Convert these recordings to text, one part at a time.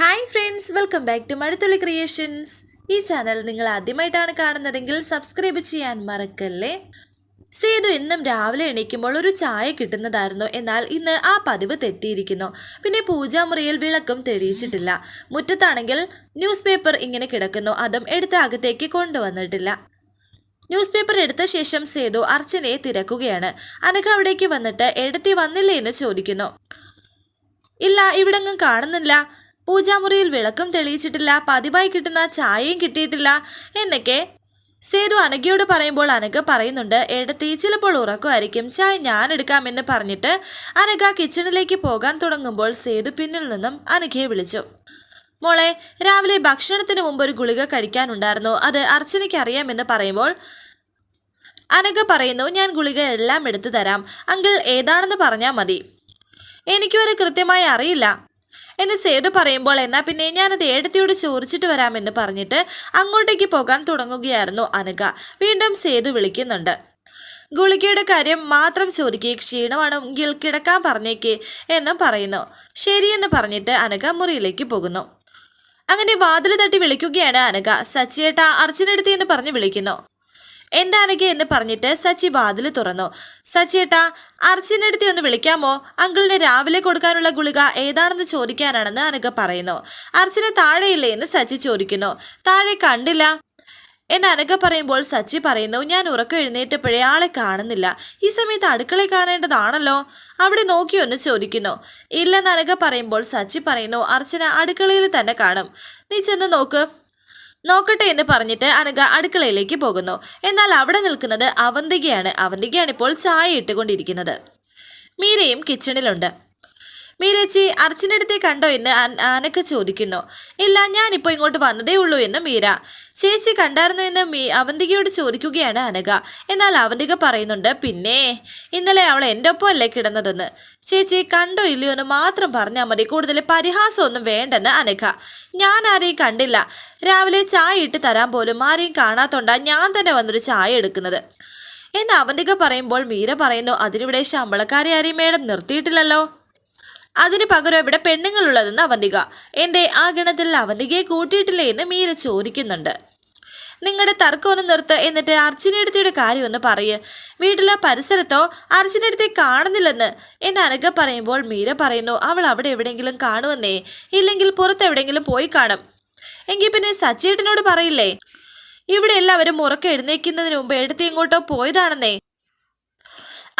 Hi friends welcome back to Mazhathulli creations ഈ channel നിങ്ങൾ ആദ്യമായിട്ടാണ് കാണുന്നതെങ്കിൽ സബ്സ്ക്രൈബ് ചെയ്യാൻ മറക്കല്ലേ? സേതു എന്നും രാവിലെ എണീക്കുമ്പോൾ ഒരു ചായ കിട്ടുന്നതായിരുന്നു. എന്നാൽ ഇന്ന് ആ പതിവ് തെറ്റിയിരിക്കുന്നു. പിന്നെ പൂജാമുറിയിൽ വിളക്കും തെളിയിച്ചിട്ടില്ല. മുറ്റത്താണെങ്കിൽ ന്യൂസ് പേപ്പർ ഇങ്ങനെ കിടക്കുന്നു. അതും എടുത്ത അകത്തേക്ക് കൊണ്ടുവന്നിട്ടില്ല. ന്യൂസ് പേപ്പർ എടുത്ത ശേഷം സേതു അർച്ചനയെ തിരക്കുകയാണ്. അനക്ക് അവിടേക്ക് വന്നിട്ട് എടുത്തി വന്നില്ലേ? എന്ന് ചോദിക്കുന്നു. ഇല്ല ഇവിടെങ്ങും കാണുന്നില്ല. പൂജാമുറിയിൽ വിളക്കും തെളിയിച്ചിട്ടില്ല പതിവായി കിട്ടുന്ന ചായയും കിട്ടിയിട്ടില്ല എന്നൊക്കെ സേതു അനഘയോട് പറയുമ്പോൾ അനഘ പറയുന്നുണ്ട് എടത്തി ചിലപ്പോൾ ഉറക്കുമായിരിക്കും. ചായ ഞാൻ എടുക്കാമെന്ന് പറഞ്ഞിട്ട് അനഘ കിച്ചണിലേക്ക് പോകാൻ തുടങ്ങുമ്പോൾ സേതു പിന്നിൽ നിന്നും അനഘയെ വിളിച്ചു. മോളെ രാവിലെ ഭക്ഷണത്തിന് മുമ്പ് ഒരു ഗുളിക കഴിക്കാനുണ്ടായിരുന്നു. അത് അർച്ചനയ്ക്ക് അറിയാമെന്ന് പറയുമ്പോൾ അനഘ പറയുന്നു ഞാൻ ഗുളിക എല്ലാം എടുത്തു തരാം. അങ്കിൾ ഏതാണെന്ന് പറഞ്ഞാൽ മതി. എനിക്കും അത് കൃത്യമായി അറിയില്ല. എന്ന് സേതു പറയുമ്പോൾ എന്നാ പിന്നെ ഞാനത് ഏടത്തിയോട് ചോദിച്ചിട്ട് വരാമെന്ന് പറഞ്ഞിട്ട് അങ്ങോട്ടേക്ക് പോകാൻ തുടങ്ങുകയായിരുന്നു അനഘ. വീണ്ടും സേതു വിളിക്കുന്നുണ്ട്. ഗുളികയുടെ കാര്യം മാത്രം ചോദിക്കുക ക്ഷീണമാണെങ്കിൽ കിടക്കാൻ പറഞ്ഞേക്ക് എന്നും പറയുന്നു. ശരിയെന്ന് പറഞ്ഞിട്ട് അനഘ മുറിയിലേക്ക് പോകുന്നു. അങ്ങനെ വാതിൽ തട്ടി വിളിക്കുകയാണ് അനഘ. സച്ചിയേട്ട അർജുനടുത്തി എന്ന് പറഞ്ഞ് വിളിക്കുന്നു. എന്താ അനഘ എന്ന് പറഞ്ഞിട്ട് സച്ചി വാതിൽ തുറന്നു. സച്ചിയേട്ടാ അർച്ചനെടുത്തി ഒന്ന് വിളിക്കാമോ? അങ്കിളിന് രാവിലെ കൊടുക്കാനുള്ള ഗുളിക ഏതാണെന്ന് ചോദിക്കാനാണെന്ന് അനഘ പറയുന്നു. അർച്ചന താഴെയില്ലേ എന്ന് സച്ചി ചോദിക്കുന്നു. താഴെ കണ്ടില്ല. എന്ന് അനഘ പറയുമ്പോൾ സച്ചി പറയുന്നു ഞാൻ ഉറക്കം എഴുന്നേറ്റപ്പോഴേ ആളെ കാണുന്നില്ല. ഈ സമയത്ത് അടുക്കളയിൽ കാണേണ്ടതാണല്ലോ. അവിടെ നോക്കി ഒന്ന് ചോദിക്കുന്നു. ഇല്ലെന്ന് അനഘ പറയുമ്പോൾ സച്ചി പറയുന്നു അർച്ചന അടുക്കളയിൽ തന്നെ കാണും. നീ ചെന്ന് നോക്ക്. നോക്കട്ടെ എന്ന് പറഞ്ഞിട്ട് അനഘ അടുക്കളയിലേക്ക് പോകുന്നു. എന്നാൽ അവിടെ നിൽക്കുന്നത് അവന്തികയാണ്. അവന്തികയാണ് ഇപ്പോൾ ചായ ഇട്ടുകൊണ്ടിരിക്കുന്നത്. മീരയും കിച്ചണിലുണ്ട്. മീരച്ചി അർച്ചനടുത്തെ കണ്ടോ എന്ന് അനക്ക ചോദിക്കുന്നു. ഇല്ല ഞാനിപ്പോൾ ഇങ്ങോട്ട് വന്നതേ ഉള്ളൂ എന്ന് മീര. ചേച്ചി കണ്ടായിരുന്നു എന്ന് മീ അവന്തികയോട് ചോദിക്കുകയാണ് അനഘ. എന്നാൽ അവന്തിക പറയുന്നുണ്ട് പിന്നെ ഇന്നലെ അവൾ എന്റെ ഒപ്പം അല്ലേ കിടന്നതെന്ന്? ചേച്ചി കണ്ടോ ഇല്ലയോ എന്ന് മാത്രം പറഞ്ഞാൽ മതി കൂടുതൽ പരിഹാസമൊന്നും വേണ്ടെന്ന് അനഘ. ഞാൻ ആരെയും കണ്ടില്ല. രാവിലെ ചായ ഇട്ട് തരാൻ പോലും ആരെയും കാണാത്തോണ്ടാ ഞാൻ തന്നെ വന്നൊരു ചായ എടുക്കുന്നത്. എന്ന് അവന്തിക പറയുമ്പോൾ മീര പറയുന്നു അതിനിവിടെ ശമ്പളക്കാരെ ആരെയും മേഡം നിർത്തിയിട്ടില്ലല്ലോ. അതിന് പകരം ഇവിടെ പെണ്ണുങ്ങളുള്ളതെന്ന് അവന്തിക. എന്തേ ആ ഗണത്തിൽ അവന്തികയെ കൂട്ടിയിട്ടില്ലേ എന്ന് മീര ചോദിക്കുന്നുണ്ട്. നിങ്ങളുടെ തർക്കമൊന്ന് നിർത്ത് എന്നിട്ട് അർജുനടുത്തിയുടെ കാര്യം ഒന്ന് പറയ്. വീട്ടിലോ പരിസരത്തോ അർജുനടുത്തെ കാണുന്നില്ലെന്ന് എന്ന് അനഘ പറയുമ്പോൾ മീര പറയുന്നു അവൾ അവിടെ എവിടെയെങ്കിലും കാണുമെന്നേ. ഇല്ലെങ്കിൽ പുറത്ത് എവിടെയെങ്കിലും പോയി കാണും. എങ്കിൽ പിന്നെ സച്ചേട്ടനോട് പറയില്ലേ? ഇവിടെ എല്ലാവരും ഉറക്കം എഴുന്നേക്കുന്നതിന് മുമ്പ് എടുത്ത് ഇങ്ങോട്ടോ പോയതാണെന്നേ.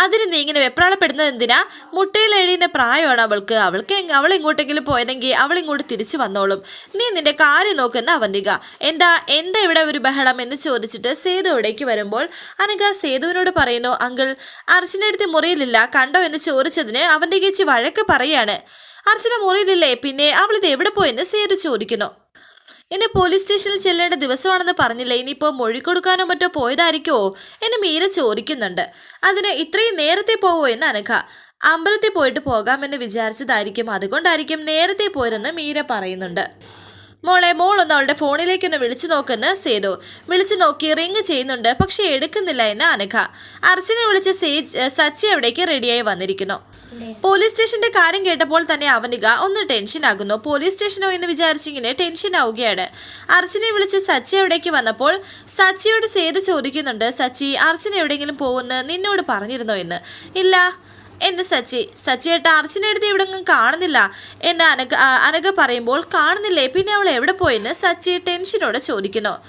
അതിന് നീ ഇങ്ങനെ വെപ്രാളപ്പെടുന്നത് എന്തിനാ? മുട്ടയിൽ എഴുതുന്ന പ്രായമാണ് അവൾക്ക്. അവൾക്ക് അവൾ ഇങ്ങോട്ടെങ്കിലും പോയതെങ്കിൽ അവൾ ഇങ്ങോട്ട് തിരിച്ചു വന്നോളും. നീ നിന്റെ കാര്യം നോക്കുന്ന അവന്തിക. എന്താ എന്താ ഇവിടെ ഒരു ബഹളം എന്ന് ചോദിച്ചിട്ട് സേതു വരുമ്പോൾ അനക സേതുവിനോട് പറയുന്നു അങ്കിൾ അർച്ചനടുത്ത് മുറിയിലില്ല കണ്ടോ എന്ന് ചോദിച്ചതിന് അവന്റെ കേച്ചി വഴക്ക് പറയാണ് അർച്ചന മുറിയിലില്ലേ? പിന്നെ അവളിത് എവിടെ പോയെന്ന് സേതു ചോദിക്കുന്നു. എന്നെ പോലീസ് സ്റ്റേഷനിൽ ചെല്ലേണ്ട ദിവസമാണെന്ന് പറഞ്ഞില്ല? ഇനിയിപ്പോൾ മൊഴി കൊടുക്കാനോ മറ്റോ പോയതായിരിക്കുമോ എന്ന് മീര ചോദിക്കുന്നുണ്ട്. അതിന് ഇത്രയും നേരത്തെ പോവോ എന്ന് അനഘ. അമ്പലത്തിൽ പോയിട്ട് പോകാമെന്ന് വിചാരിച്ചതായിരിക്കും. അതുകൊണ്ടായിരിക്കും നേരത്തെ പോയതെന്ന് മീര പറയുന്നുണ്ട്. മോളെ മോളൊന്ന് അവളുടെ ഫോണിലേക്കൊന്ന് വിളിച്ചു നോക്കെന്ന് സേതു. വിളിച്ചു നോക്കി റിങ് ചെയ്യുന്നുണ്ട്. പക്ഷെ എടുക്കുന്നില്ല എന്ന് അനഘ. അർച്ചനെ വിളിച്ച് സേജ് സച്ചി അവിടേക്ക് റെഡിയായി വന്നിരിക്കുന്നു. പോലീസ് സ്റ്റേഷന്റെ കാര്യം കേട്ടപ്പോൾ തന്നെ അവനിക ഒന്ന് ടെൻഷൻ ആകുന്നു. പോലീസ് സ്റ്റേഷനോ? എന്ന് വിചാരിച്ചിങ്ങനെ ടെൻഷൻ ആവുകയാണ്. അർച്ചനെ വിളിച്ച് സച്ചി അവിടേക്ക് വന്നപ്പോൾ സച്ചിയോട് സേതു ചോദിക്കുന്നുണ്ട്. സച്ചി അർച്ചന എവിടെയെങ്കിലും പോകുമെന്ന് നിന്നോട് പറഞ്ഞിരുന്നോ എന്ന്? ഇല്ല. എന്ന് സച്ചി? സച്ചിയേട്ട അർച്ചന എടുത്ത് ഒന്നും കാണുന്നില്ല. എന്ന് അനക അനക പറയുമ്പോൾ കാണുന്നില്ലേ? പിന്നെ അവൾ എവിടെ പോയെന്ന്? സച്ചി ടെൻഷനോടെ ചോദിക്കുന്നു.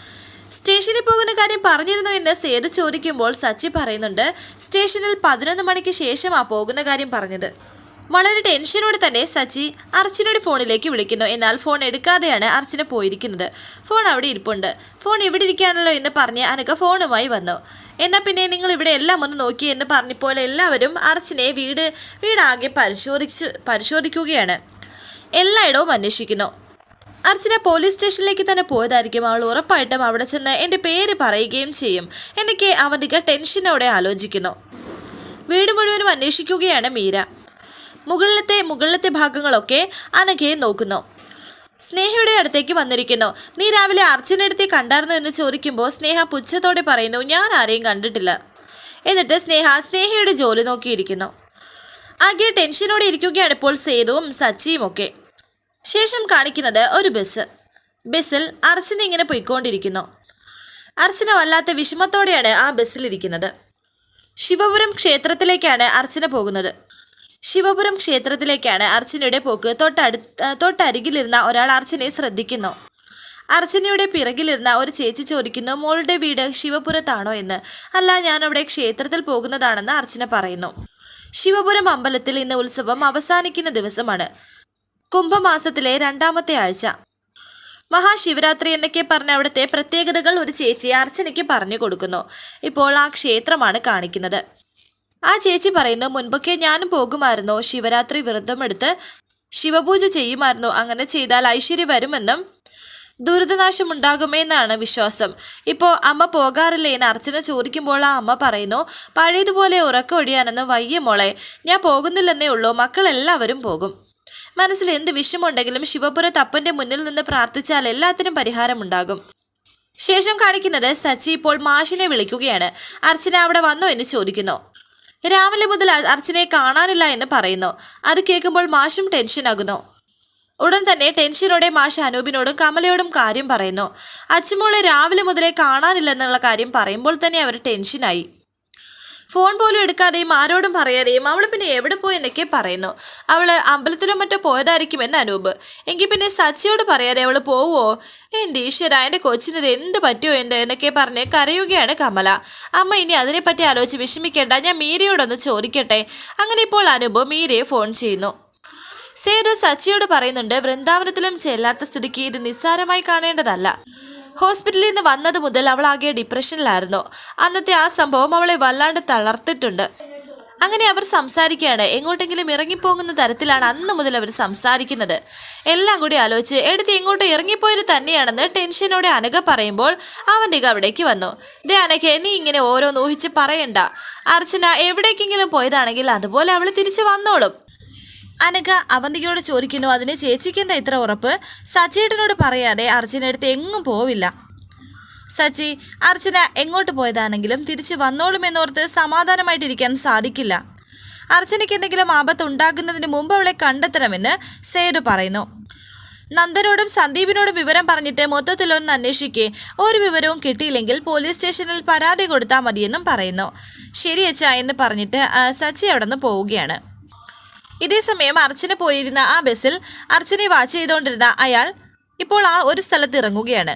സ്റ്റേഷനിൽ പോകുന്ന കാര്യം പറഞ്ഞിരുന്നു എന്ന് സേതു ചോദിക്കുമ്പോൾ സച്ചി പറയുന്നുണ്ട് സ്റ്റേഷനിൽ പതിനൊന്ന് മണിക്ക് ശേഷമാ പോകുന്ന കാര്യം പറഞ്ഞത്. വളരെ ടെൻഷനോടെ തന്നെ സച്ചി അർച്ചനയുടെ ഫോണിലേക്ക് വിളിക്കുന്നു. എന്നാൽ ഫോൺ എടുക്കാതെയാണ് അർച്ചന പോയിരിക്കുന്നത്. ഫോൺ അവിടെ ഇരിപ്പുണ്ട്. ഫോൺ ഇവിടെ ഇരിക്കുകയാണല്ലോ എന്ന് പറഞ്ഞ് അനക്ക ഫോണുമായി വന്നു. എന്നാൽ പിന്നെ നിങ്ങൾ ഇവിടെ എല്ലാം ഒന്ന് നോക്കി എന്ന് പറഞ്ഞപ്പോൾ എല്ലാവരും അർച്ചനെ വീട് വീടാകെ പരിശോധിച്ച് പരിശോധിക്കുകയാണ്. എല്ലായിടവും അന്വേഷിക്കുന്നു. അർച്ചന പോലീസ് സ്റ്റേഷനിലേക്ക് തന്നെ പോയതായിരിക്കും അവൾ ഉറപ്പായിട്ടും അവിടെ ചെന്ന് എന്റെ പേര് പറയുകയും ചെയ്യും. എനിക്ക് അവന്തിക ടെൻഷനോടെ ആലോചിക്കുന്നു. വീട് മുഴുവനും അന്വേഷിക്കുകയാണ് മീര. മുകളിലത്തെ മുകളിലത്തെ ഭാഗങ്ങളൊക്കെ അനഘയെ നോക്കുന്നു. സ്നേഹയുടെ അടുത്തേക്ക് വന്നിരിക്കുന്നു. നീ രാവിലെ അർച്ചനടുത്തെ കണ്ടായിരുന്നു? എന്ന് ചോദിക്കുമ്പോൾ സ്നേഹ പുച്ഛത്തോടെ പറയുന്നു ഞാൻ ആരെയും കണ്ടിട്ടില്ല. എന്നിട്ട് സ്നേഹ സ്നേഹയുടെ ജോലി നോക്കിയിരിക്കുന്നു. ആകെ ടെൻഷനോടെ ഇരിക്കുകയാണ് ഇപ്പോൾ സേതുവും സച്ചിയും ഒക്കെ. ശേഷം കാണിക്കുന്നത് ഒരു ബസ്. ബസ്സിൽ അർച്ചന ഇങ്ങനെ പോയിക്കൊണ്ടിരിക്കുന്നു. അർച്ചന വല്ലാത്ത വിഷമത്തോടെയാണ് ആ ബസ്സിലിരിക്കുന്നത് ശിവപുരം ക്ഷേത്രത്തിലേക്കാണ് അർച്ചന പോകുന്നത്. ശിവപുരം ക്ഷേത്രത്തിലേക്കാണ് അർച്ചനയുടെ പോക്ക്. തൊട്ടടു തൊട്ടരികിലിരുന്ന ഒരാൾ അർച്ചനയെ ശ്രദ്ധിക്കുന്നു. അർച്ചനയുടെ പിറകിലിരുന്ന ഒരു ചേച്ചി ചോദിക്കുന്നു മോളുടെ വീട് ശിവപുരത്താണോ? എന്ന്. അല്ല ഞാൻ അവിടെ ക്ഷേത്രത്തിൽ പോകുന്നതാണെന്ന് അർച്ചന പറയുന്നു. ശിവപുരം അമ്പലത്തിൽ ഇന്ന് ഉത്സവം അവസാനിക്കുന്ന ദിവസമാണ്. കുംഭമാസത്തിലെ രണ്ടാമത്തെ ആഴ്ച. മഹാശിവരാത്രി എന്നൊക്കെ പറഞ്ഞ അവിടുത്തെ പ്രത്യേകതകൾ ഒരു ചേച്ചി അർച്ചനയ്ക്ക് പറഞ്ഞു കൊടുക്കുന്നു. ഇപ്പോൾ ആ ക്ഷേത്രമാണ് കാണിക്കുന്നത്. ആ ചേച്ചി പറയുന്നു മുൻപൊക്കെ ഞാനും പോകുമായിരുന്നു. ശിവരാത്രി വ്രതമെടുത്ത് ശിവപൂജ ചെയ്യുമായിരുന്നു. അങ്ങനെ ചെയ്താൽ ഐശ്വര്യം വരുമെന്നും ദുരിതനാശം ഉണ്ടാകുമെന്നാണ് വിശ്വാസം. ഇപ്പോൾ അമ്മ പോകാറില്ലേ എന്ന് അർച്ചന ചോദിക്കുമ്പോൾ ആ അമ്മ പറയുന്നു പഴയതുപോലെ ഉറക്കം ഒഴിയാനൊന്നും വയ്യ മോളെ. ഞാൻ പോകുന്നില്ലെന്നേ ഉള്ളൂ. മക്കളെല്ലാവരും പോകും. മനസ്സിൽ എന്ത് വിഷമുണ്ടെങ്കിലും ശിവപുരത്ത് അപ്പന്റെ മുന്നിൽ നിന്ന് പ്രാർത്ഥിച്ചാൽ എല്ലാത്തിനും പരിഹാരമുണ്ടാകും. ശേഷം കാണിക്കുന്നത് സച്ചി ഇപ്പോൾ മാഷിനെ വിളിക്കുകയാണ്. അർച്ചന അവിടെ വന്നോ എന്ന് ചോദിക്കുന്നു. രാവിലെ മുതൽ അർച്ചനയെ കാണാനില്ല എന്ന് പറയുന്നു. അത് കേൾക്കുമ്പോൾ മാഷും ടെൻഷനാകുന്നു ഉടൻ തന്നെ ടെൻഷനോടെ മാഷ് അനൂപിനോടും കമലയോടും കാര്യം പറയുന്നു. അച്ഛമോളെ രാവിലെ മുതലേ കാണാനില്ലെന്നുള്ള കാര്യം പറയുമ്പോൾ തന്നെ അവർ ടെൻഷനായി. ഫോൺ പോലും എടുക്കാതെയും ആരോടും പറയാതെയും അവൾ പിന്നെ എവിടെ പോയി എന്നൊക്കെ പറയുന്നു. അവൾ അമ്പലത്തിലോ മറ്റോ പോയതായിരിക്കും പോയതായിരിക്കുമെന്ന് അനൂപ്. എങ്കിൽ പിന്നെ സച്ചിയോട് പറയാതെ അവൾ പോവോ? എന്റെ ഈശ്വര എന്റെ കൊച്ചിന് ഇത് എന്ത് പറ്റുമോ എന്ത് എന്നൊക്കെ പറഞ്ഞ് കരയുകയാണ് കമല. അമ്മ ഇനി അതിനെപ്പറ്റി ആലോചിച്ച് വിഷമിക്കേണ്ട ഞാൻ മീരയോടൊന്ന് ചോദിക്കട്ടെ? അങ്ങനെ ഇപ്പോൾ അനൂപ് മീരയെ ഫോൺ ചെയ്യുന്നു. സേതു സച്ചിയോട് പറയുന്നുണ്ട് വൃന്ദാവനത്തിലും ചെല്ലാത്ത സ്ഥിതിക്ക് ഇത് നിസ്സാരമായി കാണേണ്ടതല്ല. ഹോസ്പിറ്റലിൽ നിന്ന് വന്നത് മുതൽ അവൾ ആകെ ഡിപ്രഷനിലായിരുന്നു. അന്നത്തെ ആ സംഭവം അവളെ വല്ലാണ്ട് തളർത്തിട്ടുണ്ട്. അങ്ങനെ അവർ സംസാരിക്കുകയാണ്. എങ്ങോട്ടെങ്കിലും ഇറങ്ങിപ്പോകുന്ന തരത്തിലാണ് അന്ന് മുതൽ അവർ സംസാരിക്കുന്നത്. എല്ലാം കൂടി ആലോചിച്ച് എടുത്ത് എങ്ങോട്ട് ഇറങ്ങിപ്പോയത് തന്നെയാണെന്ന് ടെൻഷനോടെ അനഘ പറയുമ്പോൾ അവന്റെ അവിടേക്ക് വന്നു. ദേ അനഘ നീ ഇങ്ങനെ ഓരോന്ന് ഊഹിച്ച് പറയണ്ട. അർച്ചന എവിടേക്കെങ്കിലും പോയതാണെങ്കിൽ അതുപോലെ അവൾ തിരിച്ചു വന്നോളും. അനഘ അവന്തികയോട് ചോദിക്കുന്നു അതിന് ചേച്ചിക്ക് എന്താ ഇത്ര ഉറപ്പ്? സച്ചേട്ടനോട് പറയാതെ അർച്ചന അടുത്ത് എങ്ങും പോവില്ല. സച്ചി അർച്ചന എങ്ങോട്ട് പോയതാണെങ്കിലും തിരിച്ചു വന്നോളുമെന്നോർത്ത് സമാധാനമായിട്ടിരിക്കാൻ സാധിക്കില്ല. അർച്ചനയ്ക്ക് എന്തെങ്കിലും ആപത്ത് ഉണ്ടാക്കുന്നതിന് മുമ്പ് അവളെ കണ്ടെത്തണമെന്ന് സേതു പറയുന്നു. നന്ദനോടും സന്ദീപിനോടും വിവരം പറഞ്ഞിട്ട് മൊത്തത്തിലൊന്ന് അന്വേഷിക്കേ. ഒരു വിവരവും കിട്ടിയില്ലെങ്കിൽ പോലീസ് സ്റ്റേഷനിൽ പരാതി കൊടുത്താൽ മതിയെന്നും പറയുന്നു. ശരി അച്ഛ എന്ന് പറഞ്ഞിട്ട് സച്ചി അവിടെ നിന്ന് പോവുകയാണ്. ഇതേസമയം അർച്ചന പോയിരുന്ന ആ ബസ്സിൽ അർച്ചനെ വാച്ച് ചെയ്തുകൊണ്ടിരുന്ന അയാൾ ഇപ്പോൾ ആ ഒരു സ്ഥലത്ത് ഇറങ്ങുകയാണ്.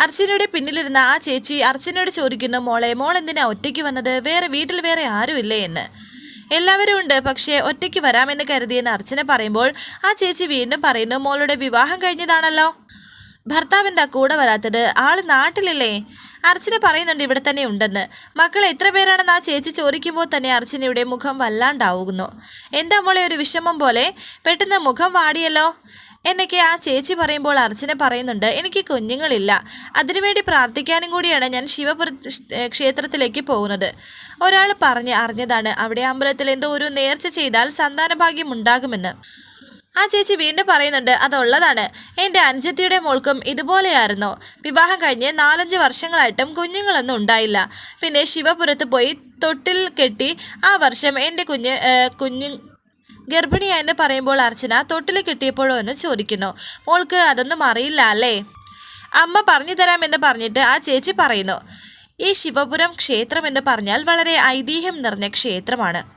അർച്ചനയുടെ പിന്നിലിരുന്ന ആ ചേച്ചി അർച്ചനയോട് ചോദിക്കുന്നു മോളെ മോൾ എന്തിനാ ഒറ്റയ്ക്ക് വന്നത്? വേറെ വീട്ടിൽ വേറെ ആരുമില്ലേ എന്ന്. എല്ലാവരും ഉണ്ട് പക്ഷേ ഒറ്റയ്ക്ക് വരാമെന്ന് കരുതിയെന്ന് അർച്ചന പറയുമ്പോൾ ആ ചേച്ചി വീണ്ടും പറയുന്നു മോളുടെ വിവാഹം കഴിഞ്ഞതാണല്ലോ. ഭർത്താവ് എന്താ കൂടെ വരാത്തത്? ആൾ നാട്ടിലില്ലേ? അർച്ചന പറയുന്നുണ്ട് ഇവിടെ തന്നെ ഉണ്ടെന്ന്. മക്കൾ എത്ര പേരാണെന്ന് ആ ചേച്ചി ചോദിക്കുമ്പോൾ തന്നെ അർച്ചനയുടെ മുഖം വല്ലാണ്ടാവുന്നു. എന്താ മോളെ ഒരു വിഷമം പോലെ? പെട്ടെന്ന് മുഖം വാടിയല്ലോ? എന്നൊക്കെ ആ ചേച്ചി പറയുമ്പോൾ അർച്ചന പറയുന്നുണ്ട് എനിക്ക് കുഞ്ഞുങ്ങളില്ല. അതിനുവേണ്ടി പ്രാർത്ഥിക്കാനും കൂടിയാണ് ഞാൻ ശിവപുര ക്ഷേത്രത്തിലേക്ക് പോകുന്നത്. ഒരാൾ പറഞ്ഞ് അറിഞ്ഞതാണ് അവിടെ അമ്പലത്തിൽ എന്തോ ഒരു നേർച്ച ചെയ്താൽ സന്താനഭാഗ്യം ഉണ്ടാകുമെന്ന്. ആ ചേച്ചി വീണ്ടും പറയുന്നുണ്ട് അതുള്ളതാണ്. എന്റെ അനുജത്തിയുടെ മോൾക്കും ഇതുപോലെയായിരുന്നു. വിവാഹം കഴിഞ്ഞ് നാലഞ്ച് വർഷങ്ങളായിട്ടും കുഞ്ഞുങ്ങളൊന്നും ഉണ്ടായില്ല. പിന്നെ ശിവപുരത്ത് പോയി തൊട്ടിൽ കെട്ടി ആ വർഷം എന്റെ കുഞ്ഞ് കുഞ്ഞു ഗർഭിണിയായെന്ന് പറയുമ്പോൾ അർച്ചന തൊട്ടിൽ കെട്ടിയപ്പോഴോ എന്ന് ചോദിക്കുന്നു. മോൾക്ക് അതൊന്നും അറിയില്ല അല്ലേ? അമ്മ പറഞ്ഞു തരാമെന്ന് പറഞ്ഞിട്ട് ആ ചേച്ചി പറയുന്നു. ഈ ശിവപുരം ക്ഷേത്രം എന്ന് പറഞ്ഞാൽ വളരെ ഐതിഹ്യം നിറഞ്ഞ ക്ഷേത്രമാണ്.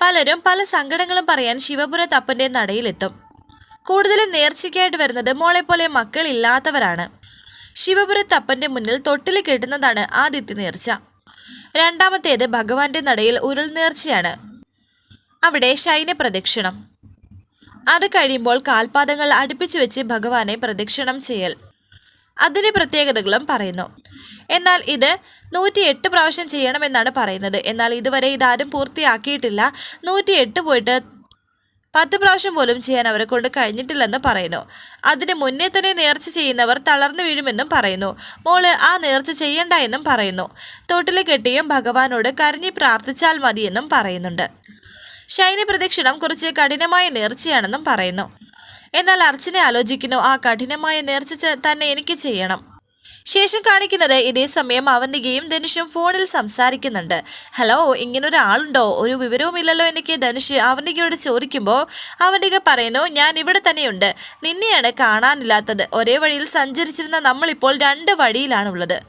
പലരും പല സങ്കടങ്ങളും പറയാൻ ശിവപുര തപ്പന്റെ നടയിലെത്തും. കൂടുതലും നേർച്ചയ്ക്കായിട്ട് വരുന്നത് മോളെ പോലെ മക്കളില്ലാത്തവരാണ് തപ്പന്റെ മുന്നിൽ തൊട്ടിൽ കെട്ടുന്നതാണ് ആദ്യത്തെ നേർച്ച. രണ്ടാമത്തേത് ഭഗവാന്റെ നടയിൽ ഉരുൾ നേർച്ചയാണ്. അവിടെ ശൈന പ്രദക്ഷിണം. അത് കഴിയുമ്പോൾ കാൽപാദങ്ങൾ അടുപ്പിച്ചു വെച്ച് ഭഗവാനെ പ്രദക്ഷിണം ചെയ്യൽ. അതിന്റെ പ്രത്യേകതകളും പറയുന്നു. എന്നാൽ ഇത് നൂറ്റി എട്ട് പ്രാവശ്യം ചെയ്യണമെന്നാണ് പറയുന്നത്. എന്നാൽ ഇതുവരെ ഇതാരും പൂർത്തിയാക്കിയിട്ടില്ല. നൂറ്റി എട്ട് പോയിട്ട് പത്ത് പ്രാവശ്യം പോലും ചെയ്യാൻ അവരെ കൊണ്ട് കഴിഞ്ഞിട്ടില്ലെന്ന് പറയുന്നു. അതിന് മുന്നേ തന്നെ നേർച്ച ചെയ്യുന്നവർ തളർന്നു വീഴുമെന്നും പറയുന്നു. മോൾ ആ നേർച്ച ചെയ്യണ്ട എന്നും പറയുന്നു. തൊട്ടിൽ കെട്ടിയും ഭഗവാനോട് കരഞ്ഞി പ്രാർത്ഥിച്ചാൽ മതിയെന്നും പറയുന്നുണ്ട്. ശൈനി പ്രദക്ഷിണം കുറച്ച് കഠിനമായ നേർച്ചയാണെന്നും പറയുന്നു. എന്നാൽ അർച്ചന ആലോചിക്കുന്നു ആ കഠിനമായ നേർച്ച തന്നെ എനിക്ക് ചെയ്യണം. ശേഷം കാണിക്കുന്നത് ഇതേ സമയം അവന്തികയും ധനുഷും ഫോണിൽ സംസാരിക്കുന്നുണ്ട്. ഹലോ ഇങ്ങനെ ഒരാളുണ്ടോ ഒരു വിവരവുമില്ലല്ലോ എനിക്ക് ധനുഷ് അവന്തികയോട് ചോദിക്കുമ്പോൾ അവന്തിക പറയുന്നു ഞാൻ ഇവിടെ തന്നെയുണ്ട്. നിന്നെയാണ് കാണാനില്ലാത്തത്. ഒരേ വഴിയിൽ സഞ്ചരിച്ചിരുന്ന നമ്മളിപ്പോൾ രണ്ട് വഴിയിലാണുള്ളത്.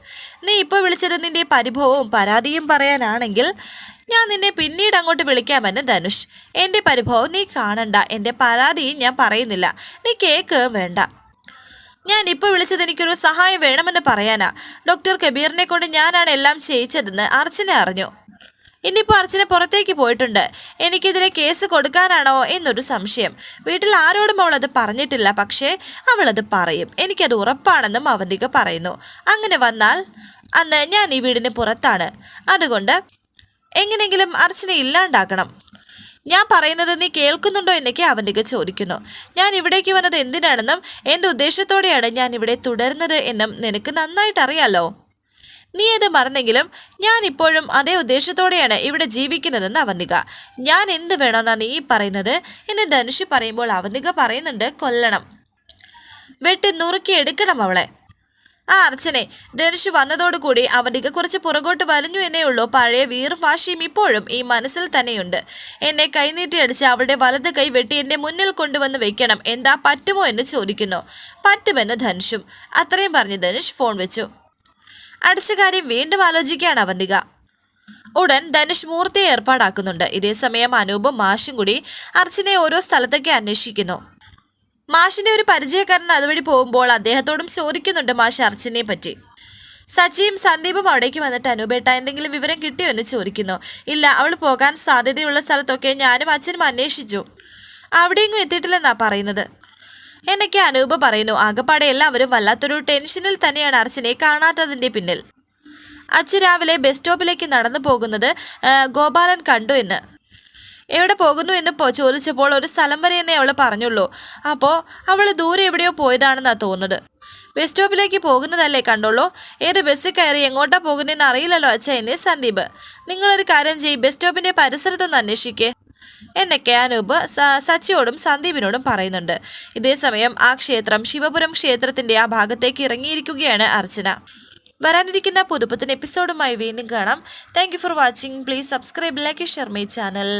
നീ ഇപ്പോൾ വിളിച്ചത് നിന്റെ പരിഭവവും പരാതിയും പറയാനാണെങ്കിൽ ഞാൻ നിന്നെ പിന്നീട് അങ്ങോട്ട് വിളിക്കാമെന്ന് ധനുഷ്. എന്റെ പരിഭവം നീ കാണണ്ട. എന്റെ പരാതിയും ഞാൻ പറയുന്നില്ല. നീ കേക്ക് വേണ്ട. ഞാൻ ഇപ്പോൾ വിളിച്ചത് എനിക്കൊരു സഹായം വേണമെന്ന് പറയാനാ. ഡോക്ടർ കബീറിനെ കൊണ്ട് ഞാനാണ് എല്ലാം ചെയ്യിച്ചതെന്ന് അർച്ചന അറിഞ്ഞു. ഇനിയിപ്പോൾ അർച്ചന പുറത്തേക്ക് പോയിട്ടുണ്ട്. എനിക്കെതിരെ കേസ് കൊടുക്കാനാണോ എന്നൊരു സംശയം. വീട്ടിൽ ആരോടും അവൾ അത് പറഞ്ഞിട്ടില്ല പക്ഷേ അവളത് പറയും. എനിക്കത് ഉറപ്പാണെന്നും അവന്തിക പറയുന്നു. അങ്ങനെ വന്നാൽ അന്ന് ഞാൻ ഈ വീടിന് പുറത്താണ്. അതുകൊണ്ട് എങ്ങനെയെങ്കിലും അർച്ചന ഇല്ലാണ്ടാക്കണം. ഞാൻ പറയുന്നത് നീ കേൾക്കുന്നുണ്ടോ എന്നൊക്കെ അവന്റെ ചോദിക്കുന്നു. ഞാൻ ഇവിടേക്ക് വന്നത് എന്തിനാണെന്നും എന്റെ ഉദ്ദേശത്തോടെയാണ് ഞാൻ ഇവിടെ തുടരുന്നത് എന്നും നിനക്ക് നന്നായിട്ട് അറിയാലോ. നീ അത് മറന്നെങ്കിലും ഞാൻ ഇപ്പോഴും അതേ ഉദ്ദേശത്തോടെയാണ് ഇവിടെ ജീവിക്കുന്നതെന്ന് അവന്തിക. ഞാൻ എന്ത് വേണമെന്നാണ് നീ പറയുന്നത്? എന്ന് ധനുഷ് പറയുമ്പോൾ അവന്തിക പറയുന്നുണ്ട് കൊല്ലണം. വെട്ടി നുറുക്കി എടുക്കണം അവളെ. ആ അർച്ചനെ ധനുഷ് വന്നതോടുകൂടി അവന്റെ കുറച്ച് പുറകോട്ട് വലഞ്ഞു എന്നേ ഉള്ളൂ. പഴയ വീറും വാശിയും ഇപ്പോഴും ഈ മനസ്സിൽ തന്നെയുണ്ട്. എന്നെ കൈനീട്ടിയടിച്ച് അവളുടെ വലത് കൈ വെട്ടി എന്നെ മുന്നിൽ കൊണ്ടുവന്ന് വെക്കണം. എന്താ പറ്റുമോ എന്ന് ചോദിക്കുന്നു. പറ്റുമെന്ന് ധനുഷും. അത്രയും പറഞ്ഞ് ധനുഷ് ഫോൺ വെച്ചു. അടിച്ച കാര്യം വീണ്ടും ആലോചിക്കുകയാണ് അവന്തിക. ഉടൻ ധനുഷ് മൂർത്തിയെ ഏർപ്പാടാക്കുന്നുണ്ട്. ഇതേസമയം അനൂപും മാഷും കൂടി അർച്ചനയെ ഓരോ സ്ഥലത്തൊക്കെ അന്വേഷിക്കുന്നു. മാഷിന്റെ ഒരു പരിചയക്കാരൻ അതുവഴി പോകുമ്പോൾ അദ്ദേഹത്തോടും ചോദിക്കുന്നുണ്ട് മാഷ് അർച്ചനയെ പറ്റി. സച്ചിയും സന്ദീപും അവിടേക്ക് വന്നിട്ട് അനുപേട്ട എന്തെങ്കിലും വിവരം കിട്ടിയോ? എന്ന് ചോദിക്കുന്നു. ഇല്ല അവൾ പോകാൻ സാധ്യതയുള്ള സ്ഥലത്തൊക്കെ ഞാനും അച്ഛനും അന്വേഷിച്ചു. അവിടെയെങ്ങും എത്തിയിട്ടില്ലെന്നാ പറയുന്നത്. എന്നൊക്കെ അനൂപ് പറയുന്നു. ആകപ്പാടെ എല്ലാവരും വല്ലാത്തൊരു ടെൻഷനിൽ തന്നെയാണ് അർച്ചനെ കാണാത്തതിന്റെ പിന്നിൽ. അച്ഛൻ രാവിലെ ബസ് സ്റ്റോപ്പിലേക്ക് നടന്നു പോകുന്നത് ഗോപാലൻ കണ്ടു എന്ന്. എവിടെ പോകുന്നു എന്ന് ചോദിച്ചപ്പോൾ ഒരു സ്ഥലം വരെ എന്നേ അവൾ പറഞ്ഞുള്ളൂ. അപ്പോൾ അവൾ ദൂരെ എവിടെയോ പോയതാണെന്നാണ് തോന്നുന്നത്. ബസ് സ്റ്റോപ്പിലേക്ക് പോകുന്നതല്ലേ കണ്ടുള്ളൂ? ഏത് ബസ്സിൽ കയറി എങ്ങോട്ടാ പോകുന്നതെന്ന് അറിയില്ലല്ലോ അച്ഛ എന്നേ സന്ദീപ്. നിങ്ങളൊരു കാര്യം ചെയ്യും ബസ് സ്റ്റോപ്പിന്റെ പരിസരത്തൊന്ന് അന്വേഷിക്കേ. എന്നൊക്കെ അനൂപ് സച്ചിയോടും സന്ദീപിനോടും പറയുന്നുണ്ട്. ഇതേസമയം ആ ക്ഷേത്രം ശിവപുരം ക്ഷേത്രത്തിന്റെ ആ ഭാഗത്തേക്ക് ഇറങ്ങിയിരിക്കുകയാണ് അർച്ചന. വരാനിരിക്കുന്ന പുതുപ്പത്തിന് എപ്പിസോഡുമായി വീണ്ടും കാണാം. Thank for watching please subscribe like share my channel